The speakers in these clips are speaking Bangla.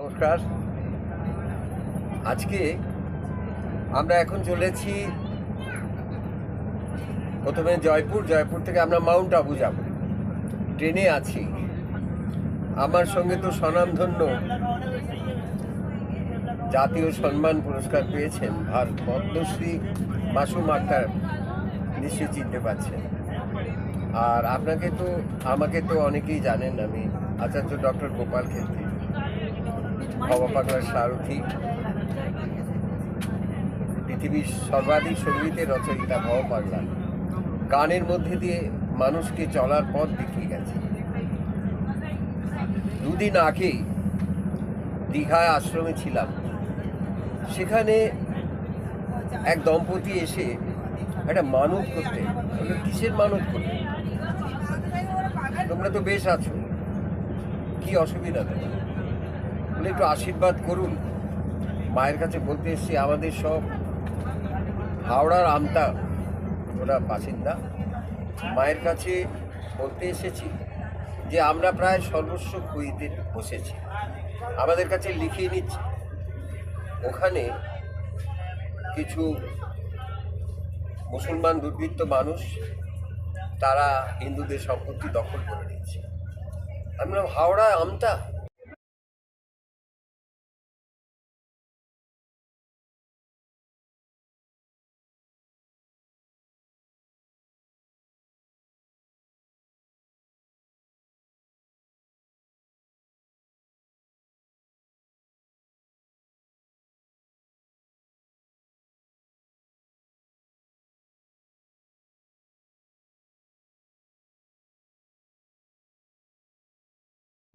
নমস্কার। আজকে আমরা এখন চলেছি প্রথমে জয়পুর। জয়পুর থেকে আমরা মাউন্ট আবু যাব। ট্রেনে আছি। আমার সঙ্গে তো স্বনামধন্য জাতীয় সম্মান পুরস্কার পেয়েছেন আর পদ্মশ্রী মাসুম আক্তার। নিশ্চয়ই চিনতে পারছেন। আর আপনাকে তো, আমাকে তো অনেকেই জানেন আমি আচার্য ডক্টর গোপাল ক্ষেত্রী ভবা পাগলার সারথি। পৃথিবীর সর্বাধিক সঙ্গীতের রচয়িতা ভব পাগলা। গানের মধ্যে দিয়ে মানুষকে চলার পথ দেখিয়ে গেছে। দুদিন আগেই দীঘায় আশ্রমে ছিলাম। সেখানে এক দম্পতি এসে একটা মানত করতে কিসের মানত করতে? তোমরা তো বেশ আছো। কি অসুবিধা তোমার? বলে একটু আশীর্বাদ করুন। মায়ের কাছে বলতে এসছি, আমাদের সব হাওড়ার আমতা, ওরা বাসিন্দা। মায়ের কাছে বলতে এসেছি যে, আমরা প্রায় সর্বস্ব খুঁইতে বসেছি। আমাদের কাছে লিখিয়ে নিচ্ছি। ওখানে কিছু মুসলমান দুর্বৃত্ত মানুষ, তারা হিন্দুদের সম্পত্তি দখল করে নিচ্ছে। আমি বললাম হাওড়া আমতা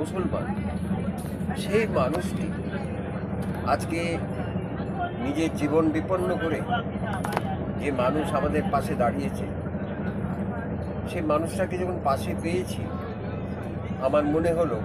মুসলমান। সেই মানুষটি আজকে নিজের জীবন বিপন্ন করে যে মানুষ আমাদের পাশে দাঁড়িয়েছে, সেই মানুষটাকে যখন পাশে পেয়েছি, আমার মনে হলো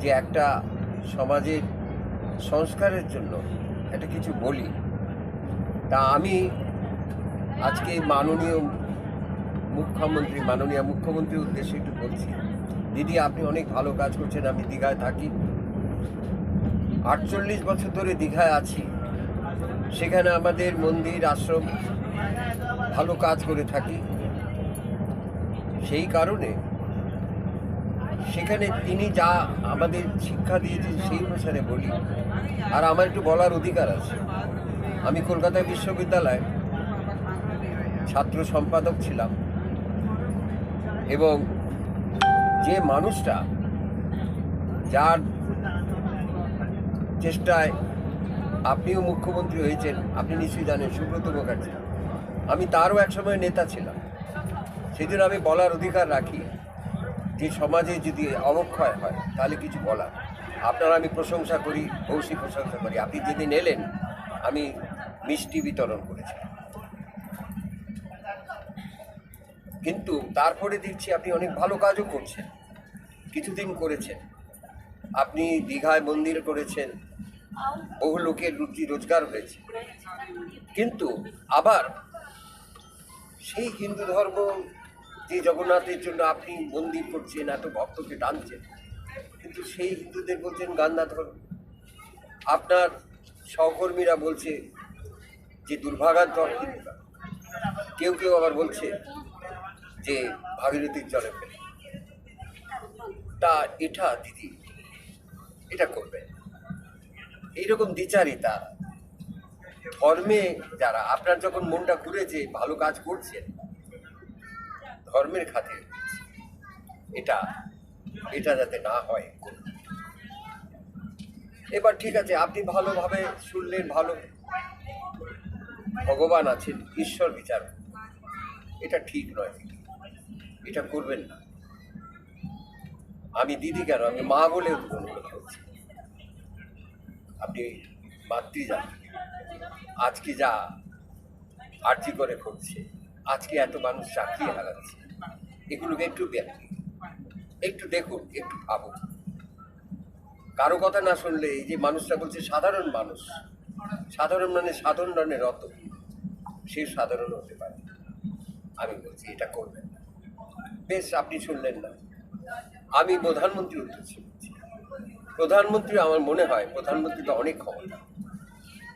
যে একটা সমাজের সংস্কারের জন্য একটা কিছু বলি। তা আমি আজকে মাননীয় মুখ্যমন্ত্রী, মাননীয় মুখ্যমন্ত্রীর উদ্দেশ্যে একটু বলছি। দিদি, আপনি অনেক ভালো কাজ করছেন, আমি দীঘায় থাকি। আটচল্লিশ বছর ধরে দীঘায় আছি। সেখানে আমাদের মন্দির, আশ্রম ভালো কাজ করে থাকি। সেই কারণে সেখানে তিনি যা আমাদের শিক্ষা দিয়েছেন সেই অনুসারে বলি। আর আমার একটু বলার অধিকার আছে। আমি কলকাতা বিশ্ববিদ্যালয়ে ছাত্র সম্পাদক ছিলাম। এবং যে মানুষটা যার চেষ্টায় আপনিও মুখ্যমন্ত্রী হয়েছেন, আপনি নিশ্চয়ই জানেন সুব্রত মুখার্জি। আমি তারও একসময় নেতা ছিলাম। সেদিন আমি বলার অধিকার রাখি। যে সমাজে যদি অবক্ষয় হয়, তাহলে কিছু বলার। আপনার আমি প্রশংসা করি অবশ্যই প্রশংসা করি। আপনি যেদিন এলেন, আমি মিষ্টি বিতরণ করেছিলাম। কিন্তু তারপরে দেখছি আপনি অনেক ভালো কাজও করছেন। কিছুদিন করেছেন। আপনি দীঘায় মন্দির করেছেন। বহু লোকের রুটি রোজগার হয়েছে। কিন্তু আবার সেই হিন্দু ধর্ম যে জগন্নাথের জন্য আপনি মন্দির করছেন, এত ভক্তকে টানছেন, কিন্তু সেই হিন্দুদের বলছেন গান্দা ধর্ম। আপনার সহকর্মীরা বলছে যে দুর্ভাগান্তর হিন্দুরা কেউ কেউ আবার বলছে যে ভাগীরথীর জলে ফেলে তা এটা দিদি, এটা করবে এইরকম দ্বিচারিতা ধর্মে যারা, আপনার যখন মনটা ঘুরেছে ভালো কাজ করছেন, ধর্মের করছে। এটা এটা যাতে না হয় এবার ঠিক আছে, আপনি ভালোভাবে শুনলেন, ভালো ভগবান আছেন, ঈশ্বর বিচার এটা ঠিক নয়। এটা করবেন না। আমি দিদি কেন? আমি মা বলে আপনি মাতৃজাত আজকে যা আর্জি করে করছে, আজকে এত মানুষ চাকরি হারাচ্ছে, এগুলোকে একটু দেখুন একটু দেখুন, একটু ভাবুন। কারও কথা না শুনলে এই যে মানুষটা বলছে সাধারণ মানুষ, সাধারণ মানে সাধারণ রণে রত সে সাধারণ হতে পারে। আমি বলছি এটা করবেন বেশ, আপনি শুনলেন না। আমি প্রধানমন্ত্রী বলছি। প্রধানমন্ত্রী আমার মনে হয় প্রধানমন্ত্রী তো অনেক ক্ষমতা।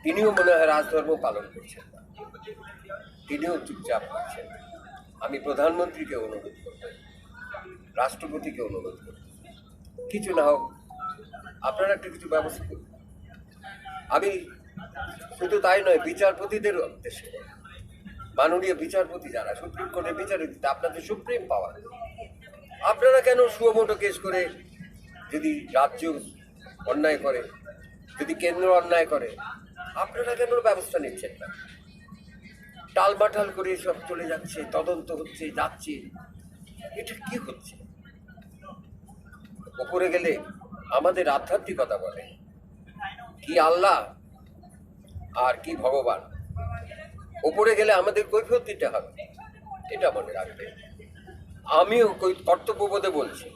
তিনিও মনে হয় রাজধর্ম পালন করছেন না। তিনিও চুপচাপ করছেন আমি প্রধানমন্ত্রীকে অনুরোধ করব, রাষ্ট্রপতিকে অনুরোধ করব। কিছু না হোক, আপনারা একটা কিছু ব্যবস্থা করুন। আমি শুধু তাই নয় বিচারপতিদের উদ্দেশ্যে। মাননীয় বিচারপতি যারা, সুপ্রিম কোর্টের বিচারপতি আপনাদের সুপ্রিম পাওয়ার। আপনারা কেন সুমোটো কেস করে যদি রাজ্য অন্যায় করে, যদি কেন্দ্র অন্যায় করে, আপনারা কেন ব্যবস্থা নিচ্ছেন না? টালবাটাল করে সব চলে যাচ্ছে, তদন্ত হচ্ছে, যাচ্ছে। এটা কি হচ্ছে? ওপরে গেলে আমাদের আধ্যাত্মিকতা বলে, কি আল্লাহ আর কি ভগবান? ওপরে গেলে আমাদের কৈফিয়ত দিতে হবে। এটা মনে রাখবে। আমিও কর্তব্যবোধে বলছি।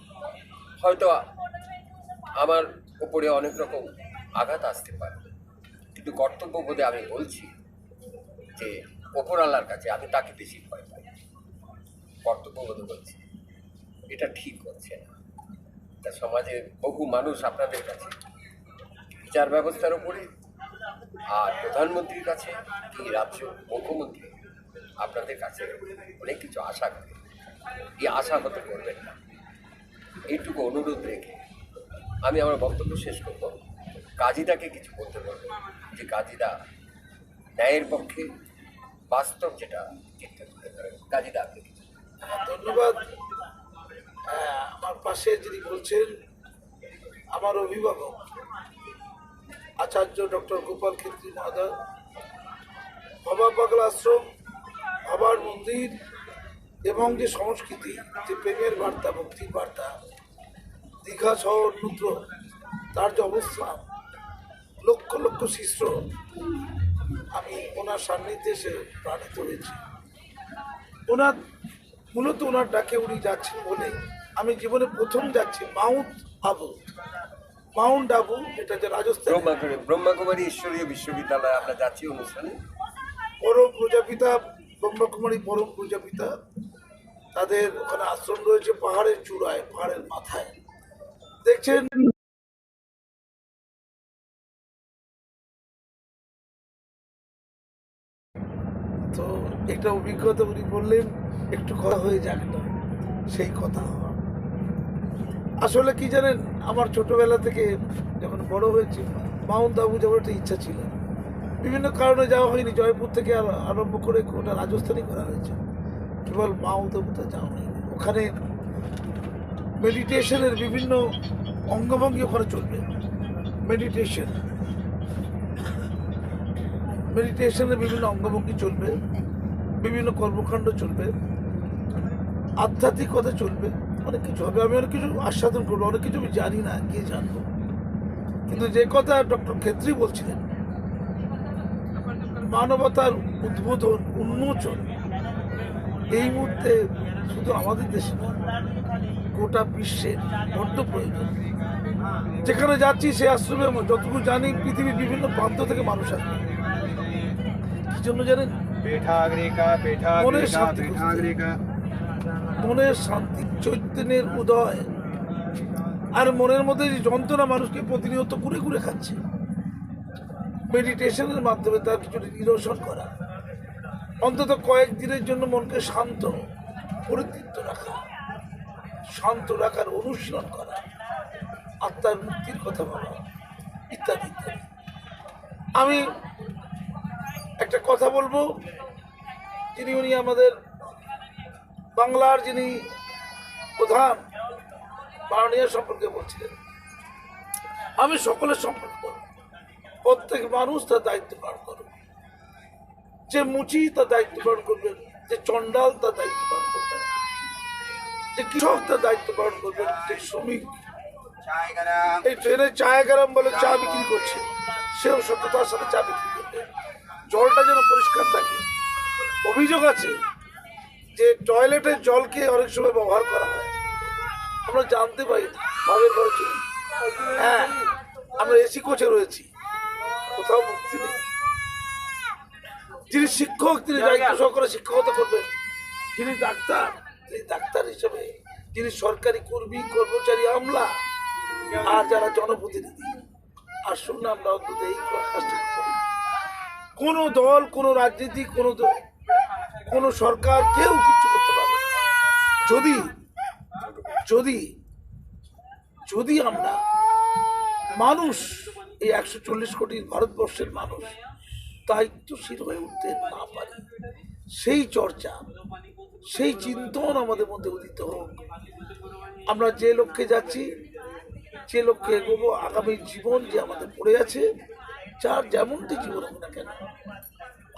হয়তো আমার উপরে অনেক রকম আঘাত আসতে পারে। কিন্তু কর্তব্যবোধে আমি বলছি যে ওপর আল্লাহর কাছে আমি তাকে বেশি ভয় পাই। কর্তব্যবোধে বলছি। এটা ঠিক হচ্ছে না। তা সমাজের বহু মানুষ আপনাদের কাছে বিচার ব্যবস্থার উপরে আর প্রধানমন্ত্রীর কাছে কি রাজ্য মুখ্যমন্ত্রী আপনাদের কাছে অনেক কিছু আশা করে? এই আশা হতে করবেন না। এইটুকু অনুরোধ রেখে আমি আমার বক্তব্য শেষ করব। কাজীদাকে কিছু বলতে পারব যে কাজীদা ন্যায়ের পক্ষে বাস্তব যেটা চিন্তা তুলে ধরেন। কাজীদা, আপনি ধন্যবাদ। আমার পাশে যিনি বলছেন, আমার অভিভাবক। আচার্য ডক্টর গোপাল ক্ষেত্রী মহোদয় বাবা পাগলা আশ্রম বাবার মন্দির এবং যে সংস্কৃতি, যে প্রেমের বার্তা, ভক্তির বার্তা, দীঘা সহ অন্যত্র তার যে অবস্থান লক্ষ লক্ষ শিষ্য আমি ওনার সান্নিধ্যে এসে প্রাণিত হয়েছি। ওনার, মূলত ওনার ডাকে উনি যাচ্ছেন বলে আমি জীবনে প্রথম যাচ্ছি, মাউন্ট আবু। মাউন্ট আবু এটা যে রাজস্থান। ব্রহ্মাকুমারী ব্রহ্মাকুমারী ঈশ্বরীয় বিশ্ববিদ্যালয়ে আমরা যাচ্ছি অনুষ্ঠানে। পরম প্রজাপিতা ব্রহ্মকুমারী পরম প্রজাপিতা তাদের ওখানে আশ্রম রয়েছে পাহাড়ের চূড়ায় পাহাড়ের মাথায়। দেখছেন? তো একটা অভিজ্ঞতা উনি বললেন একটু কথা হয়ে যাক না সেই কথা। হওয়া আসলে কি জানেন, আমার ছোটবেলা থেকে যখন বড় হয়েছি মাউন্ট আবু যাওয়ার একটা ইচ্ছা ছিল। বিভিন্ন কারণে যাওয়া হয়নি, জয়পুর থেকে আর- আরম্ভ করে ওটা রাজস্থানই করা হয়েছে। কেবল মাউন্ট আবুতে যাওয়া হয়নি। ওখানে মেডিটেশনের বিভিন্ন অঙ্গভঙ্গি ওখানে চলবে। মেডিটেশন। মেডিটেশনের বিভিন্ন অঙ্গভঙ্গি চলবে। বিভিন্ন কর্মকাণ্ড চলবে। আধ্যাত্মিকতা চলবে। অনেক কিছু হবে আমি অনেক কিছু আস্বাদন করব অনেক কিছু আমি জানি না কি জানব। কিন্তু যে কথা ডক্টর খেত্রী বলছিলেন মানবতার উদ্বোধন উন্মোচন এই মুহূর্তে শুধু আমাদের দেশে গোটা বিশ্বের বড্ড প্রয়োজন। যেখানে যাচ্ছি সে আশ্রমে যতটুকু জানি পৃথিবীর বিভিন্ন প্রান্ত থেকে মানুষ আসবে। কি জন্য জানেন? মনের শান্তি মনের শান্তি, চৈতন্যের উদয়। আর মনের মধ্যে যে যন্ত্রণা মানুষকে প্রতিনিয়ত ঘুরে ঘুরে খাচ্ছে। মেডিটেশনের মাধ্যমে তার কিছুটা নিরসন করা। অন্তত কয়েক দিনের জন্য মনকে শান্ত, পরিতৃপ্ত রাখা। শান্ত রাখার অনুশীলন করা। আত্মার মুক্তির কথা বলা। ইত্যাদি ইত্যাদি। আমি একটা কথা বলব। যিনি, উনি আমাদের বাংলার যিনি প্রধান, মাননীয় সম্পর্কে বলছিলেন। আমি সকলের সম্পর্কে বলব। প্রত্যেক মানুষ তার দায়িত্ব পালন করবে যে মুচি তার দায়িত্ব পালন করবেন যে চন্ডাল তার দায়িত্ব পালন করবেন যে কৃষক তার দায়িত্ব পালন করবেন যে শ্রমিক। এই ট্রেনে চায় গরম বলে চা বিক্রি করছে, সেও সত্যতার সাথে চা বিক্রি করবে। জলটা যেন পরিষ্কার থাকে। অভিযোগ আছে যে টয়লেটের জলকে অনেক সময় ব্যবহার করা হয়। আমরা জানতে পারি ভাবের ঘরে চলি হ্যাঁ আমরা এসি কোচে রয়েছি। কোথাও মুক্তি নেই। যিনি শিক্ষক তিনি দায়িত্ব সহকারে শিক্ষকতা করবেন। যিনি ডাক্তার তিনি ডাক্তার হিসেবে। যিনি সরকারি কর্মী কর্মচারী আমলা। আর যারা জনপ্রতিনিধি। আসুন আমরা অন্তত এই কাজটা করি। কোনো দল কোনো রাজনীতি কোনো দল কোনো সরকার কেউ কিছু করতে পারবে। যদি যদি যদি আমরা মানুষ, এই একশো চল্লিশ কোটি ভারতবর্ষের মানুষ দায়িত্বশীল হয়ে উঠতে না পারি, সেই চর্চা, সেই চিন্তন আমাদের মধ্যে উদিত হোক আমরা যে লক্ষ্যে যাচ্ছি, যে লক্ষ্যে এগোবো, আগামী জীবন যে আমাদের পড়ে আছে, যার যেমনটি জীবন হোক না কেন,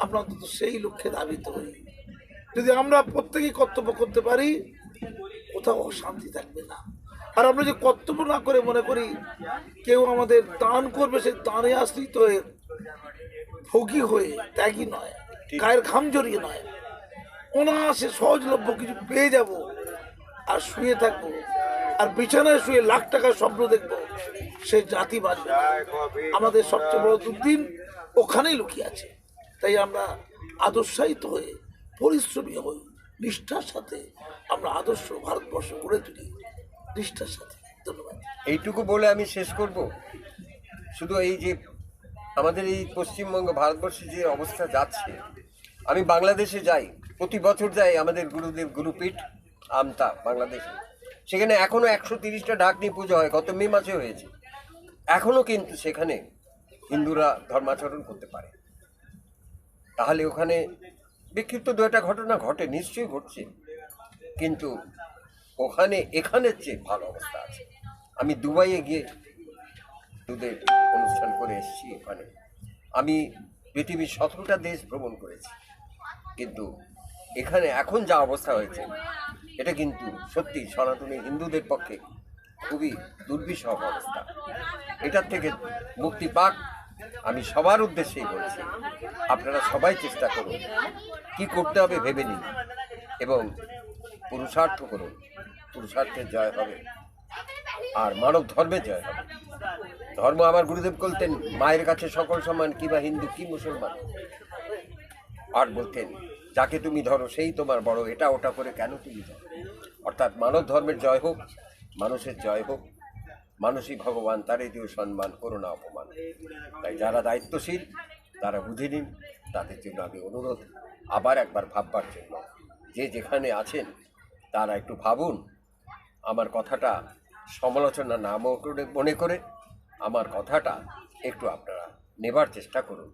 আমরা অন্তত সেই লক্ষ্যে ধাবিত হই যদি আমরা প্রত্যেকেই কর্তব্য করতে পারি, কোথাও অশান্তি থাকবে না। আর আমরা যে কর্তব্য না করে মনে করি, কেউ আমাদের দান করবে, সেই দানে আশ্রিত হয়ে, ভোগী হয়ে, ত্যাগী নয়, গায়ের ঘাম জড়িয়ে নয়, অনায়াসে সহজলভ্য কিছু পেয়ে যাব আর শুয়ে থাকব আর বিছানায় শুয়ে লাখ টাকার স্বপ্ন দেখব, সে জাতি বাঁচবে। আমাদের সবচেয়ে বড় দুর্দিন ওখানেই লুকিয়ে আছে। তাই আমরা আদর্শায়িত হয়ে পরিশ্রমী হই নিষ্ঠার সাথে আমরা আদর্শ ভারতবর্ষ গড়ে তুলি। নিষ্ঠার সাথে। ধন্যবাদ। এইটুকু বলে আমি শেষ করব। শুধু এই যে আমাদের এই পশ্চিমবঙ্গ ভারতবর্ষে যে অবস্থা যাচ্ছে, আমি বাংলাদেশে যাই, প্রতি বছর যাই আমাদের গুরুদেব গুরুপীঠ আমতা বাংলাদেশে। সেখানে এখনও একশো তিরিশটা ডাকনি পুজো হয়, গত মে মাসে হয়েছে। এখনও কিন্তু সেখানে হিন্দুরা ধর্মাচরণ করতে পারে। তাহলে ওখানে বিক্ষিপ্ত দু একটা ঘটনা ঘটে, নিশ্চয়ই ঘটছে। কিন্তু ওখানে, এখানের চেয়ে ভালো অবস্থা আছে। আমি দুবাইয়ে গিয়ে দুধের অনুষ্ঠান করে এসেছি ওখানে আমি পৃথিবীর সতেরোটা দেশ ভ্রমণ করেছি। কিন্তু এখানে এখন যা অবস্থা হয়েছে, এটা কিন্তু সত্যি সনাতনী হিন্দুদের পক্ষে খুবই দুর্বিষহ অবস্থা। এটার থেকে মুক্তি পাক আমি সবার উদ্দেশ্যেই বলছি, আপনারা সবাই চেষ্টা করুন, কি করতে হবে ভেবে নিন এবং পুরুষার্থ করুন, পুরুষার্থের জয় হবে আর মানব ধর্মের জয় হবে। ধর্ম আমার গুরুদেব বলতেন, মায়ের কাছে সকল সমান, কি বা হিন্দু, কি মুসলমান? আর বলতেন, যাকে তুমি ধরো, সেই তোমার বড়, এটা ওটা করে কেন তুমি ধরো? অর্থাৎ মানব ধর্মের জয় হোক, মানুষের জয় হোক মানুষই ভগবান, তারই দিও সম্মান করোনা অপমান। তাই যারা দায়িত্বশীল, তারা বুঝে নিন, তাদের জন্য আমি অনুরোধ, আবার একবার ভাববার জন্য। যে যেখানে আছেন, তারা একটু ভাবুন, আমার কথাটা সমালোচনা না মনে করে আমার কথাটা একটু আপনারা নেবার চেষ্টা করুন।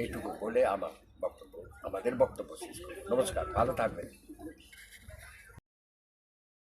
এইটুকু বলে আমার বক্তব্য আমাদের বক্তব্য শেষ করি নমস্কার, ভালো থাকবেন।